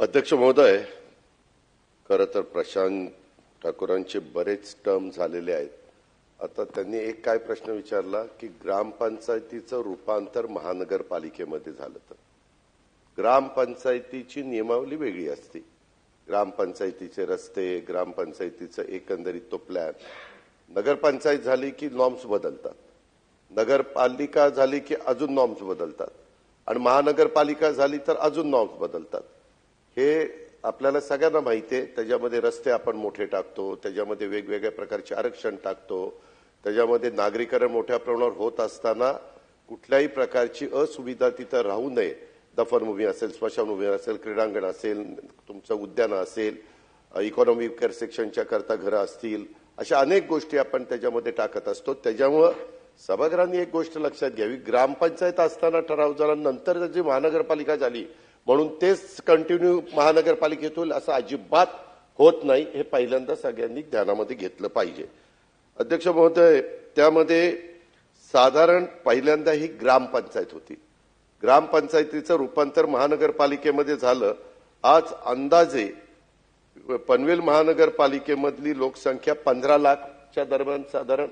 अध्यक्ष महोदय खरं तर प्रशांत ठाकूरांचे बरेच टर्म झालेले आहेत. आता त्यांनी एक काय प्रश्न विचारला की ग्रामपंचायतीचं रूपांतर महानगरपालिकेमध्ये झालं तर. ग्रामपंचायतीची नियमावली वेगळी असते. ग्रामपंचायतीचे रस्ते ग्रामपंचायतीचं एकंदरीत तो प्लॅन नगरपंचायत झाली की नॉर्म्स बदलतात. नगरपालिका झाली की अजून नॉर्म्स बदलतात. आणि महानगरपालिका झाली तर अजून नॉर्म्स बदलतात. हे आपल्याला सगळ्यांना माहिती आहे. त्याच्यामध्ये रस्ते आपण मोठे टाकतो त्याच्यामध्ये वेगवेगळ्या प्रकारचे आरक्षण टाकतो त्याच्यामध्ये नागरीकरण मोठ्या प्रमाणावर होत असताना कुठल्याही प्रकारची असुविधा तिथं राहू नये. दफनभूमी असेल स्मशानभूमी असेल क्रीडांगण असेल तुमचं उद्यान असेल इकॉनॉमी केअर सेक्शनच्या करता घरं असतील अशा अनेक गोष्टी आपण त्याच्यामध्ये टाकत असतो. त्याच्यामुळं सभागृहांनी एक गोष्ट लक्षात घ्यावी. ग्रामपंचायत असताना ठराव झाला नंतर जी महानगरपालिका झाली म्हणून तेच कंटिन्यू महानगरपालिकेत होईल असं अजिबात होत नाही हे पहिल्यांदा सगळ्यांनी ध्यानामध्ये घेतलं पाहिजे. अध्यक्ष महोदय त्यामध्ये साधारण पहिल्यांदा ही ग्रामपंचायत होती. ग्रामपंचायतीचं रूपांतर महानगरपालिकेमध्ये झालं. आज अंदाजे पनवेल महानगरपालिकेमधली लोकसंख्या पंधरा लाखच्या दरम्यान साधारण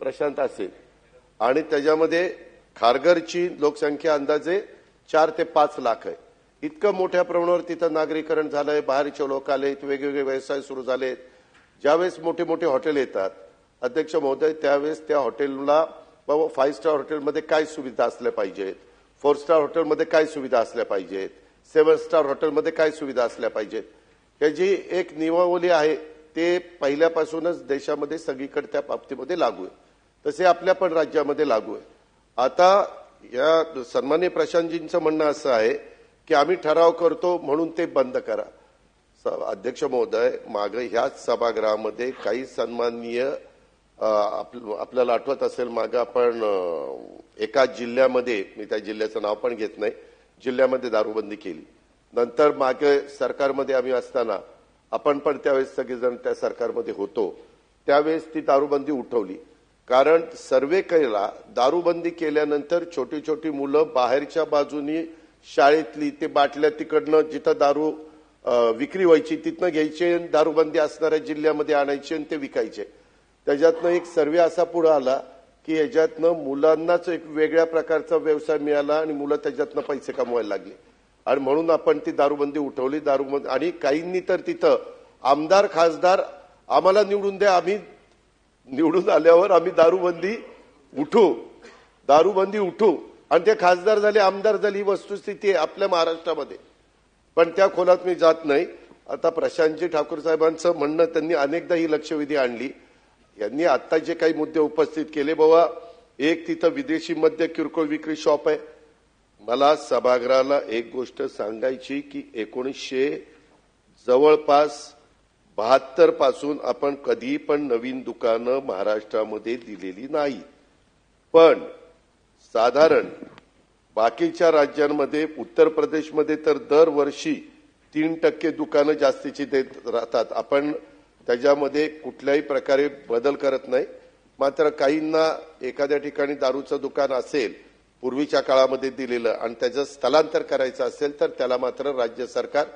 प्रशांत असेल. आणि त्याच्यामध्ये खारघरची लोकसंख्या अंदाजे चार ते पाच लाख आहे. इतकं मोठ्या प्रमाणावर तिथं नागरीकरण झालंय बाहेरचे लोक आलेत वेगवेगळे व्यवसाय सुरू झालेत. ज्यावेळेस मोठे मोठे हॉटेल येतात अध्यक्ष महोदय त्यावेळेस त्या हॉटेलला बाबा फाईव्ह स्टार हॉटेलमध्ये काय सुविधा असल्या पाहिजेत? फोर स्टार हॉटेलमध्ये काय सुविधा असल्या पाहिजेत? सेव्हन स्टार हॉटेलमध्ये काय सुविधा असल्या पाहिजेत? ह्याची एक नियमावली आहे ते पहिल्यापासूनच देशामध्ये सगळीकडे त्या बाबतीमध्ये लागू आहे. तसे आपल्या पण राज्यामध्ये लागू आहे. आता या सन्मान्य प्रशांतजींचं म्हणणं असं आहे की आम्ही ठराव करतो म्हणून ते बंद करा. स- अध्यक्ष महोदय माग ह्याच सभागृहामध्ये काही सन्माननीय आपल्याला आठवत असेल माग आपण एका जिल्ह्यामध्ये मी त्या जिल्ह्याचं नाव पण घेत नाही जिल्ह्यामध्ये दारूबंदी केली. नंतर मागे सरकारमध्ये आम्ही असताना आपण पण त्यावेळेस सगळेजण त्या सरकारमध्ये होतो. त्यावेळेस ती दारूबंदी उठवली. कारण सर्वे केला दारूबंदी केल्यानंतर छोटी छोटी मुलं बाहेरच्या बाजूनी शाळेतली ते बाटल्या तिकडनं जिथं दारू विक्री व्हायची तिथनं घ्यायचे आणि दारूबंदी असणाऱ्या जिल्ह्यामध्ये आणायचे आणि ते विकायचे. त्याच्यातनं एक सर्वे असा पुढे आला की याच्यातनं मुलांनाच एक वेगळ्या प्रकारचा व्यवसाय मिळाला आणि मुलं त्याच्यातनं पैसे कमवायला लागले. आणि म्हणून आपण ती दारूबंदी उठवली. दारूबंदी आणि काहींनी तर तिथं आमदार खासदार आम्हाला निवडून द्या आम्ही निवडून आल्यावर आम्ही दारूबंदी उठू. दारूबंदी उठू. आणि ते खासदार झाले आमदार झाली ही वस्तुस्थिती आहे आपल्या महाराष्ट्रामध्ये. पण त्या खोलात मी जात नाही. आता प्रशांतजी ठाकूर साहेबांचं म्हणणं त्यांनी अनेकदा ही लक्षवेधी आणली. यांनी आता जे काही मुद्दे उपस्थित केले बाबा एक तिथं विदेशी मद्य किरकोळ विक्री शॉप आहे. मला सभागृहाला एक गोष्ट सांगायची की एकोणीसशे जवळपास बहात्तरपासून आपण कधी पण नवीन दुकानं महाराष्ट्रामध्ये दिलेली नाही. पण साधारण बाकीच्या राज्यांमध्ये उत्तर प्रदेशमध्ये तर दरवर्षी तीन टक्के दुकानं जास्तीची देत राहतात. आपण त्याच्यामध्ये कुठल्याही प्रकारे बदल करत नाही. मात्र काहींना एखाद्या ठिकाणी दारूचं दुकान असेल पूर्वीच्या काळामध्ये दिलेलं आणि त्याचं स्थलांतर करायचं असेल तर त्याला मात्र राज्य सरकार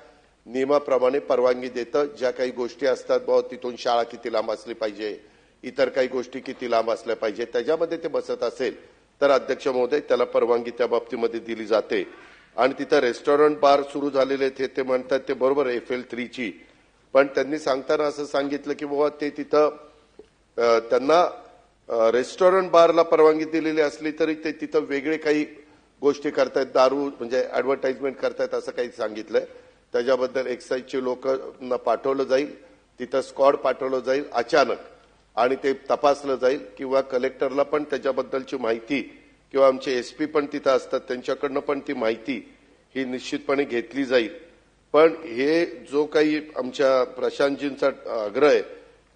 नियमाप्रमाणे परवानगी देतं. ज्या काही गोष्टी असतात बाबा तिथून शाळा किती लांब असली पाहिजे इतर काही गोष्टी किती लांब असल्या पाहिजे त्याच्यामध्ये ते बसत असेल. तर अध्यक्ष महोदय त्याला परवानगी त्या बाबतीमध्ये दिली जाते. आणि तिथं रेस्टॉरंट बार सुरू झालेले आहेत ते म्हणतात ते बरोबर एफ एल थ्रीची पण त्यांनी सांगताना असं सांगितलं की बाबा ते तिथं त्यांना रेस्टॉरंट बारला परवानगी दिलेली असली तरी ते तिथं वेगळे काही गोष्टी करतायत दारू म्हणजे ऍडव्हर्टाइजमेंट करतायत असं काही सांगितलंय. त्याच्याबद्दल एक्साईजचे लोकांना पाठवलं जाईल तिथं स्कॉड पाठवलं जाईल अचानक. आणि ते तपासलं जाईल किंवा कलेक्टरला पण त्याच्याबद्दलची माहिती किंवा आमचे एसपी पण तिथं असतात त्यांच्याकडनं पण ती माहिती ही निश्चितपणे घेतली जाईल. पण हे जो काही आमच्या प्रशांतजींचा आग्रह आहे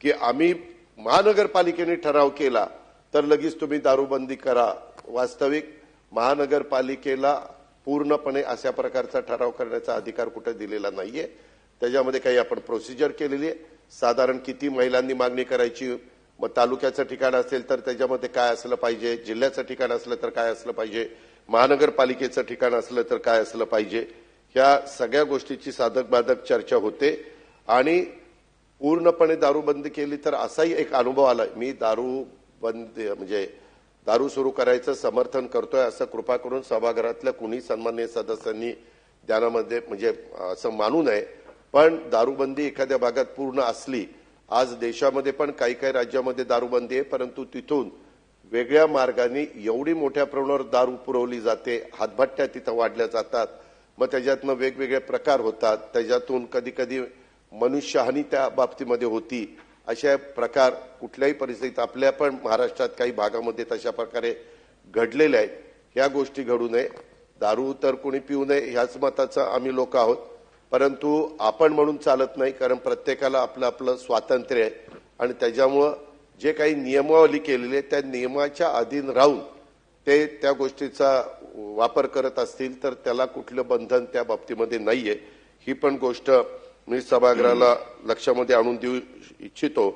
की आम्ही महानगरपालिकेने ठराव केला तर लगेच तुम्ही दारूबंदी करा. वास्तविक महानगरपालिकेला पूर्णपणे अशा प्रकारचा ठराव करण्याचा अधिकार कुठे दिलेला नाहीये. त्याच्यामध्ये काही आपण प्रोसिजर केलेली आहे. साधारण किती महिलांनी मागणी करायची मग तालुक्याचं ठिकाण असेल तर त्याच्यामध्ये काय असलं पाहिजे? जिल्ह्याचं ठिकाण असलं तर काय असलं पाहिजे? महानगरपालिकेचं ठिकाण असलं तर काय असलं पाहिजे? ह्या सगळ्या गोष्टीची साधक बाधक चर्चा होते. आणि पूर्णपणे दारूबंदी केली तर असाही एक अनुभव आला मी दारू बंद म्हणजे दारू सुरू करायचं समर्थन करतोय असं कृपा करून सभागृहातल्या कुणी सन्मान्य सदस्यांनी ध्यानामध्ये म्हणजे असं मानू नये. पण दारूबंदी एखाद्या भागात पूर्ण असली आज देशामध्ये पण काही काही राज्यामध्ये दारूबंदी आहे परंतु तिथून वेगळ्या मार्गाने एवढी मोठ्या प्रमाणावर दारू पुरवली जाते हातभट्ट्या तिथं वाढल्या जातात मग त्याच्यातनं वेगवेगळे प्रकार होतात त्याच्यातून कधी कधी मनुष्यहानी त्या बाबतीमध्ये होती अशा प्रकार कुठल्याही परिस्थितीत आपल्या पण महाराष्ट्रात काही भागामध्ये तशा प्रकारे घडलेल्या आहेत. ह्या गोष्टी घडू नये. दारू तर कोणी पिऊ नये ह्याच मताचं आम्ही लोक आहोत. परंतु आपण म्हणून चालत नाही कारण प्रत्येकाला आपलं आपलं स्वातंत्र्य आहे. आणि त्याच्यामुळं जे काही नियमावली केलेली आहे त्या नियमाच्या अधीन राहून ते त्या गोष्टीचा वापर करत असतील तर त्याला कुठलं बंधन त्या बाबतीमध्ये नाहीये. ही पण गोष्ट मी सभागृहाला लक्षामध्ये आणून देऊ इच्छितो.